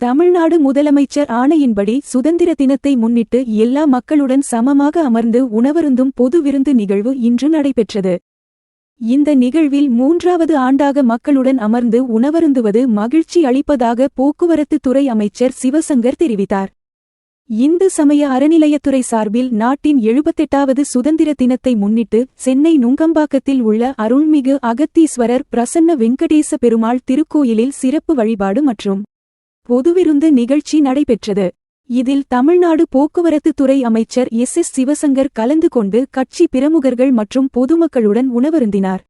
தமிழ்நாடு முதலமைச்சர் ஆணையின்படி சுதந்திர தினத்தை முன்னிட்டு எல்லா மக்களுடன் சமமாக அமர்ந்து உணவருந்தும் பொது விருந்து நிகழ்வு இன்று நடைபெற்றது. இந்த நிகழ்வில் மூன்றாவது ஆண்டாக மக்களுடன் அமர்ந்து உணவருந்துவது மகிழ்ச்சி அளிப்பதாக போக்குவரத்து துறை அமைச்சர் சிவசங்கர் தெரிவித்தார். இந்து சமய அறநிலையத்துறை சார்பில் நாட்டின் எழுபத்தெட்டாவது சுதந்திர தினத்தை முன்னிட்டு சென்னை நுங்கம்பாக்கத்தில் உள்ள அருள்மிகு அகத்தீஸ்வரர் பிரசன்ன வெங்கடேச பெருமாள் திருக்கோயிலில் சிறப்பு வழிபாடு மற்றும் பொதுவிருந்து நிகழ்ச்சி நடைபெற்றது. இதில் தமிழ்நாடு போக்குவரத்து துறை அமைச்சர் எஸ். எஸ். சிவசங்கர் கலந்து கொண்டு கட்சி பிரமுகர்கள் மற்றும் பொதுமக்களுடன் உணவருந்தினார்.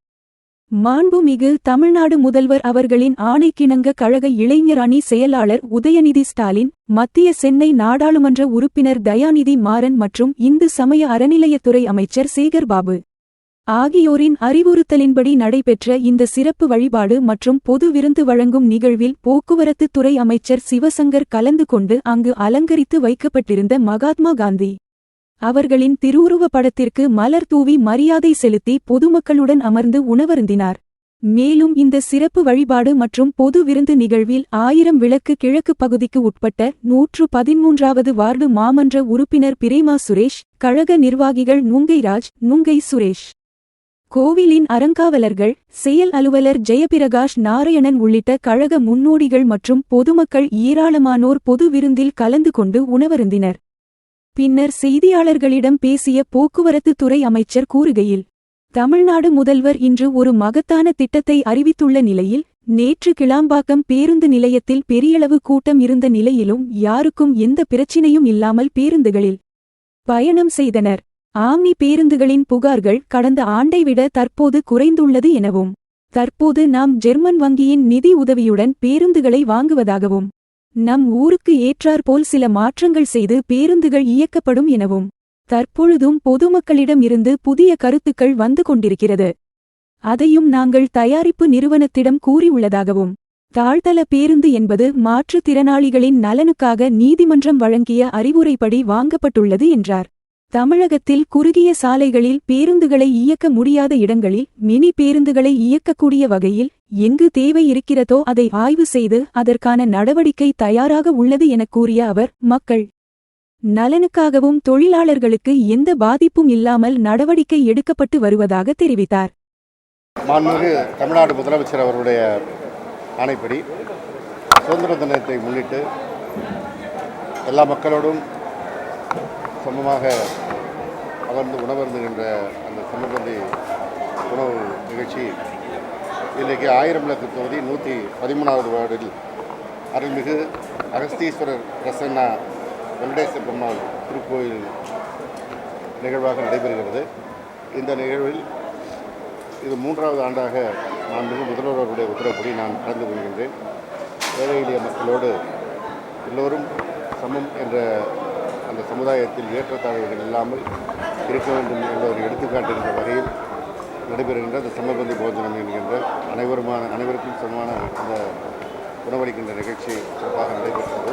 மாண்புமிகு தமிழ்நாடு முதல்வர் அவர்களின் ஆணைக்கிணங்க கழக இளைஞர் அணி செயலாளர் உதயநிதி ஸ்டாலின் மத்திய சென்னை நாடாளுமன்ற உறுப்பினர் தயாநிதி மாறன் மற்றும் இந்து சமய அறநிலையத்துறை அமைச்சர் சேகர்பாபு. ஆகியோரின் அறிவுறுத்தலின்படி நடைபெற்ற இந்த சிறப்பு வழிபாடு மற்றும் பொது விருந்து வழங்கும் நிகழ்வில் போக்குவரத்து துறை அமைச்சர் சிவசங்கர் கலந்து கொண்டு அங்கு அலங்கரித்து வைக்கப்பட்டிருந்த மகாத்மா காந்தி அவர்களின் திருவுருவ படத்திற்கு மலர் தூவி மரியாதை செலுத்தி பொதுமக்களுடன் அமர்ந்து உணவருந்தினார். மேலும் இந்த சிறப்பு வழிபாடு மற்றும் பொது விருந்து நிகழ்வில் ஆயிரம் விளக்கு கிழக்கு பகுதிக்கு உட்பட்ட நூற்று பதிமூன்றாவது வார்டு மாமன்ற உறுப்பினர் பிரேமா சுரேஷ் கழக நிர்வாகிகள் நுங்கைராஜ் நுங்கை சுரேஷ். கோவிலின் அறங்காவலர்கள் செயல் அலுவலர் ஜெயபிரகாஷ் நாராயணன் உள்ளிட்ட கழக முன்னோடிகள் மற்றும் பொதுமக்கள் ஏராளமானோர் பொது விருந்தில் கலந்து கொண்டு உணவருந்தினர். பின்னர் செய்தியாளர்களிடம் பேசிய போக்குவரத்து துறை அமைச்சர் கூறுகையில் தமிழ்நாடு முதல்வர் இன்று ஒரு மகத்தான திட்டத்தை அறிவித்துள்ள நிலையில் நேற்று கிளாம்பாக்கம் பேருந்து நிலையத்தில் பெரியளவு கூட்டம் இருந்த நிலையிலும் யாருக்கும் எந்த பிரச்சினையும் இல்லாமல் பேருந்துகளில் பயணம் செய்தனர். ஆம்னி பேருந்துகளின் புகார்கள் கடந்த ஆண்டை விட தற்போது குறைந்துள்ளது எனவும் தற்போது நாம் ஜெர்மன் வங்கியின் நிதி உதவியுடன் பேருந்துகளை வாங்குவதாகவும் நம் ஊருக்கு ஏற்றாற்போல் சில மாற்றங்கள் செய்து பேருந்துகள் இயக்கப்படும் எனவும் தற்பொழுதும் பொதுமக்களிடம் இருந்து புதிய கருத்துக்கள் வந்து கொண்டிருக்கிறது. அதையும் நாங்கள் தயாரிப்பு நிறுவனத்திடம் கூறியுள்ளதாகவும் தாழ்தள பேருந்து என்பது மாற்றுத்திறனாளிகளின் நலனுக்காக நீதிமன்றம் வழங்கிய அறிவுரைப்படி வாங்கப்பட்டுள்ளது என்றார். தமிழகத்தில் குறுகிய சாலைகளில் பேருந்துகளை இயக்க முடியாத இடங்களில் மினி பேருந்துகளை இயக்கக்கூடிய வகையில் எங்கு தேவை இருக்கிறதோ அதை ஆய்வு செய்து அதற்கான நடவடிக்கை தயாராக உள்ளது என கூறிய அவர் மக்கள் நலனுக்காகவும் தொழிலாளர்களுக்கு எந்த பாதிப்பும் இல்லாமல் நடவடிக்கை எடுக்கப்பட்டு வருவதாக தெரிவித்தார். மாண்புமிகு தமிழ்நாடு முதலமைச்சர் அவருடைய ஆணைப்படி சுதந்திர தினத்தை முன்னிட்டு எல்லா மக்களோடும் சமமாக அமர்ந்து உணவருந்துகின்ற அந்த சமபந்தி உணவு நிகழ்ச்சி இன்றைக்கு ஆயிரம் விளக்கு தொகுதி நூற்றி பதிமூணாவது வார்டில் அருள்மிகு அகஸ்தீஸ்வரர் பிரசன்னா வெங்கடேச பெருமாள் திருக்கோயில் நிகழ்வாக நடைபெறுகிறது. இந்த நிகழ்வில் இது மூன்றாவது ஆண்டாக நான் மிக முதல்வர்களுடைய உத்தரவுப்படி நான் கலந்து கொள்கின்றேன். ஏழை எளிய மக்களோடு எல்லோரும் சமம் என்ற அந்த சமுதாயத்தில் ஏற்றத்தாழ்வுகள் இல்லாமல் இருக்க வேண்டும் என்ற ஒரு எடுத்துக்காட்டுகின்ற வகையில் நடைபெறுகின்ற அந்த சமபந்தி போஜனம் என்கின்ற அனைவருமான அனைவருக்கும் சமமான அந்த உணவளிக்கின்ற நிகழ்ச்சி சிறப்பாக நடைபெற்றது.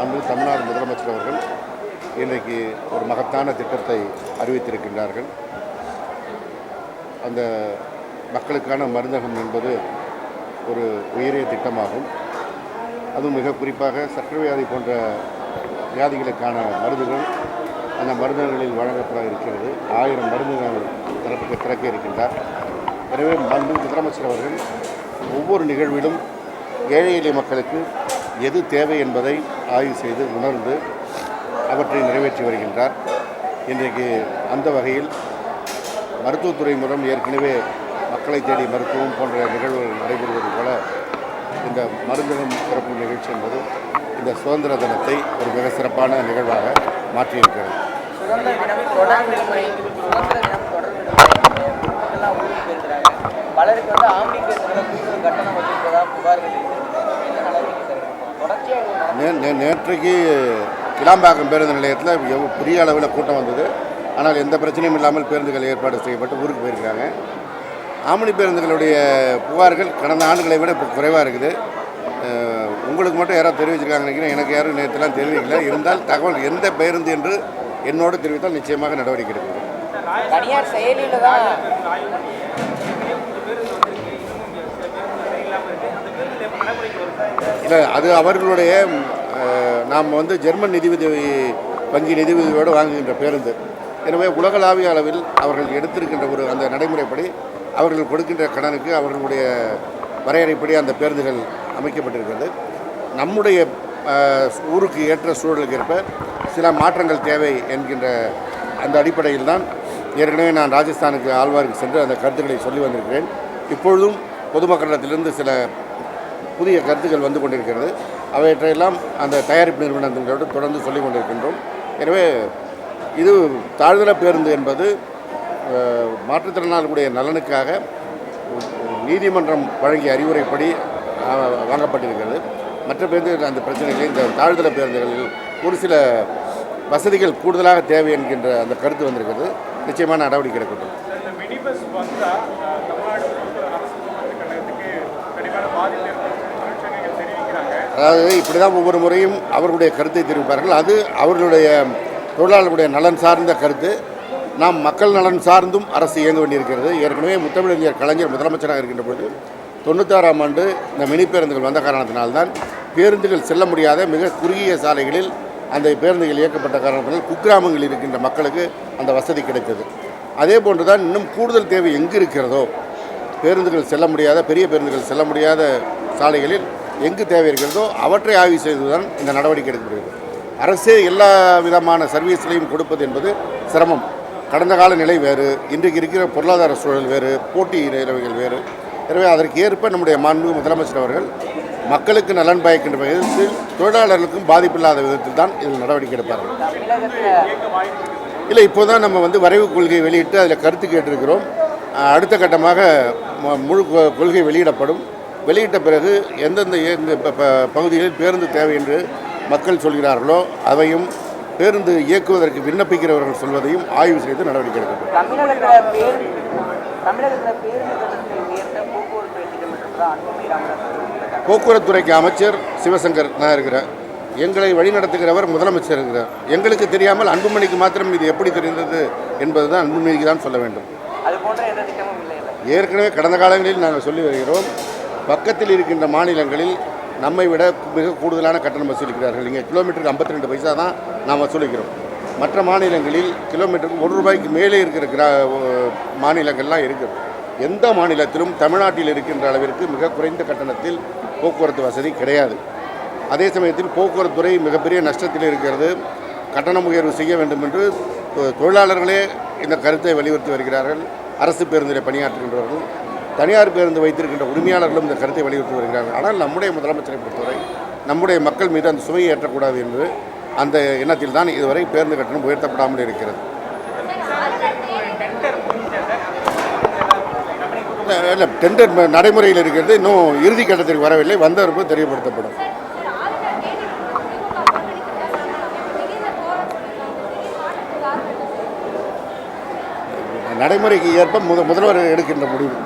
அன்று தமிழ்நாடு முதலமைச்சர் அவர்கள் இன்றைக்கு ஒரு மகத்தான திட்டத்தை அறிவித்திருக்கின்றார்கள். அந்த மக்களுக்கான மருந்தகம் என்பது ஒரு உயரிய திட்டமாகும். அதுவும் மிக குறிப்பாக சர்க்கரை வியாதி போன்ற வியாதிகளுக்கான மருந்துகள் அந்த மருந்துகளில் வழங்கப்பட இருக்கிறது. ஆயிரம் மருந்துகள் திறப்புக்கு திறக்க இருக்கின்றார். எனவே மருந்து முதலமைச்சர் அவர்கள் ஒவ்வொரு நிகழ்விலும் ஏழை எளிய மக்களுக்கு எது தேவை என்பதை ஆய்வு செய்து உணர்ந்து அவற்றை நிறைவேற்றி வருகின்றார். இன்றைக்கு அந்த வகையில் மருத்துவத்துறை மூலம் ஏற்கனவே மக்களை தேடி மருத்துவம் போன்ற நிகழ்வுகள் நடைபெறுவது போல இந்த மருந்தகம் சிறப்பு நிகழ்ச்சி என்பது இந்த சுதந்திர தினத்தை ஒரு மிக சிறப்பான நிகழ்வாக மாற்றியிருக்கிறது. பலருக்கு வந்து ஆம்னி கட்டணம் புகார்கள் நே நே- நேற்றைக்கு கிளாம்பாக்கம் பேருந்து நிலையத்தில் எவ்வ- பெரிய அளவில் கூட்டம் வந்தது. ஆனால் எந்த பிரச்சனையும் இல்லாமல் பேருந்துகள் ஏற்பாடு செய்யப்பட்டு ஊருக்கு போயிருக்காங்க ஆமணி பேருந்துகளுடைய புகார்கள் கடந்த ஆண்டுகளை விட இப்போ குறைவாக இருக்குது. உங்களுக்கு மட்டும் யாராவது தெரிவிச்சிருக்காங்க நினைக்கிறேன். எனக்கு யாரும் நேற்றுலாம் தெரிவிக்கல. இருந்தால் தகவல் எந்த பேருந்து என்று என்னோடு தெரிவித்தால் நிச்சயமாக நடவடிக்கை எடுக்கப்படும் தனியார் செயலியில தான். இல்லை அது அவர்களுடைய நாம் வந்து ஜெர்மன் நிதியுதவி வங்கி நிதியுதவியோடு வாங்குகின்ற பேருந்து. எனவே உலகளாவிய அளவில் அவர்கள் எடுத்திருக்கின்ற ஒரு அந்த நடைமுறைப்படி அவர்கள் கொடுக்கின்ற கடனுக்கு அவர்களுடைய வரையறைப்படி அந்த பேருந்துகள் அமைக்கப்பட்டிருக்கிறது. நம்முடைய ஊருக்கு ஏற்ற சூழலுக்கு ஏற்ப சில மாற்றங்கள் தேவை என்கின்ற அந்த அடிப்படையில் தான் ஏற்கனவே நான் ராஜஸ்தானுக்கு ஆழ்வாருக்கு சென்று அந்த கருத்துக்களை சொல்லி வந்திருக்கிறேன். இப்பொழுதும் பொதுமக்களிடத்திலிருந்து சில புதிய கருத்துக்கள் வந்து கொண்டிருக்கிறது. அவற்றையெல்லாம் அந்த தயாரிப்பு நிறுவனங்களோடு தொடர்ந்து சொல்லிக் கொண்டிருக்கின்றோம். எனவே இது தாழ்தர பேருந்து என்பது மாற்றுத்திறனாளிகளுடைய நலனுக்காக நீதிமன்றம் வழங்கிய அறிவுரைப்படி வாங்கப்பட்டிருக்கிறது மற்ற பேருந்து அந்த பிரச்சனைகளை இந்த தாழ்தர பேருந்துகளில் ஒரு சில வசதிகள் கூடுதலாக தேவை என்கின்ற அந்த கருத்து வந்திருக்கிறது. நிச்சயமான நடவடிக்கை எடுக்கட்டும் அதாவது இப்படி தான் ஒவ்வொரு முறையும் அவர்களுடைய கருத்தை தெரிவிப்பார்கள். அது அவர்களுடைய தொழிலாளர்களுடைய நலன் சார்ந்த கருத்து. நாம் மக்கள் நலன் சார்ந்தும் அரசு இயங்க வேண்டியிருக்கிறது. ஏற்கனவே முத்தமிழறிஞர் கலைஞர் முதலமைச்சராக இருக்கின்ற பொழுது தொண்ணூத்தாறாம் ஆண்டு இந்த மினி பேருந்துகள் வந்த காரணத்தினால்தான் பேருந்துகள் செல்ல முடியாத மிக குறுகிய சாலைகளில் அந்த பேருந்துகள் இயக்கப்பட்ட காரணத்தினால் குக்கிராமங்களில் இருக்கின்ற மக்களுக்கு அந்த வசதி கிடைத்தது. அதே போன்று தான் இன்னும் கூடுதல் தேவை எங்கு இருக்கிறதோ பேருந்துகள் செல்ல முடியாத பெரிய பேருந்துகள் செல்ல முடியாத சாலைகளில் எங்கு தேவை இருக்கிறதோ அவற்றை ஆய்வு செய்துதான் இந்த நடவடிக்கை எடுக்கப்படுகிறது. அரசே எல்லா விதமான சர்வீஸ்களையும் கொடுப்பது என்பது சிரமம். கடந்த கால நிலை வேறு இன்றைக்கு இருக்கிற பொருளாதார சூழல் வேறு போட்டி நிலைமைகள் வேறு. எனவே அதற்கு ஏற்ப நம்முடைய மாண்பு முதலமைச்சர் அவர்கள் மக்களுக்கு நலன் பயக்கின்ற விதத்தில் தொழிலாளர்களுக்கும் பாதிப்பில்லாத விதத்தில் தான் இதில் நடவடிக்கை எடுப்பார்கள். இல்லை இப்போ தான் நம்ம வந்து வரைவு கொள்கை வெளியிட்டு அதில் கருத்து கேட்டிருக்கிறோம். அடுத்த கட்டமாக மு- முழு கொள்கை வெளியிடப்படும். வெளியிட்ட பிறகு எந்தெந்த ப- பகுதிகளில் பேருந்து தேவை என்று மக்கள் சொல்கிறார்களோ அதையும் பேருந்து இயக்குவதற்கு விண்ணப்பிக்கிறவர்கள் சொல்வதையும் ஆய்வு செய்து நடவடிக்கை எடுக்கப்படும். போக்குவரத்துறைக்கு அமைச்சர் சிவசங்கர் நான் இருக்கிறேன். எங்களை வழிநடத்துகிறவர் முதலமைச்சர் இருக்கிறார். எங்களுக்கு தெரியாமல் அன்புமணிக்கு மாத்திரம் இது எப்படி தெரிந்தது என்பது தான் அன்புமணிக்கு தான் சொல்ல வேண்டும். ஏற்கனவே கடந்த காலங்களில் நாங்கள் சொல்லி வருகிறோம் பக்கத்தில் இருக்கின்ற மாநிலங்களில் நம்மை விட மிக கூடுதலான கட்டணம் வசூலிக்கிறார்கள். இங்கே கிலோமீட்டருக்கு 52 ரெண்டு பைசா தான் நாம் வசூலிக்கிறோம் மற்ற மாநிலங்களில் கிலோமீட்டருக்கு ஒரு ரூபாய்க்கு மேலே இருக்கிற கிரா மாநிலங்கள்லாம் இருக்குது. எந்த மாநிலத்திலும் தமிழ்நாட்டில் இருக்கின்ற அளவிற்கு மிக குறைந்த கட்டணத்தில் போக்குவரத்து வசதி கிடையாது. அதே சமயத்தில் போக்குவரத்து துறை மிகப்பெரிய நஷ்டத்தில் இருக்கிறது. கட்டணம் உயர்வு செய்ய வேண்டும் என்று தொழிலாளர்களே இந்த கருத்தை வலியுறுத்தி வருகிறார்கள். அரசு பேருந்தில் பணியாற்றுகின்றவர்கள் தனியார் பேருந்து வைத்திருக்கின்ற உரிமையாளர்களும் இந்த கருத்தை வலியுறுத்தி வருகிறார்கள். ஆனால் நம்முடைய முதலமைச்சரை பொறுத்தவரை நம்முடைய மக்கள் மீது அந்த சுமையை ஏற்றக்கூடாது என்று அந்த எண்ணத்தில் தான் இதுவரை பேருந்து கட்டணம் உயர்த்தப்படாமல் இருக்கிறது. இல்லை டெண்டர் நடைமுறையில் இருக்கிறது இன்னும் இறுதி கட்டத்திற்கு வரவில்லை. வந்தவருக்கு தெரியப்படுத்தப்படும். நடைமுறைக்கு ஏற்ப முத முதல்வர் எடுக்கின்ற முடிவு.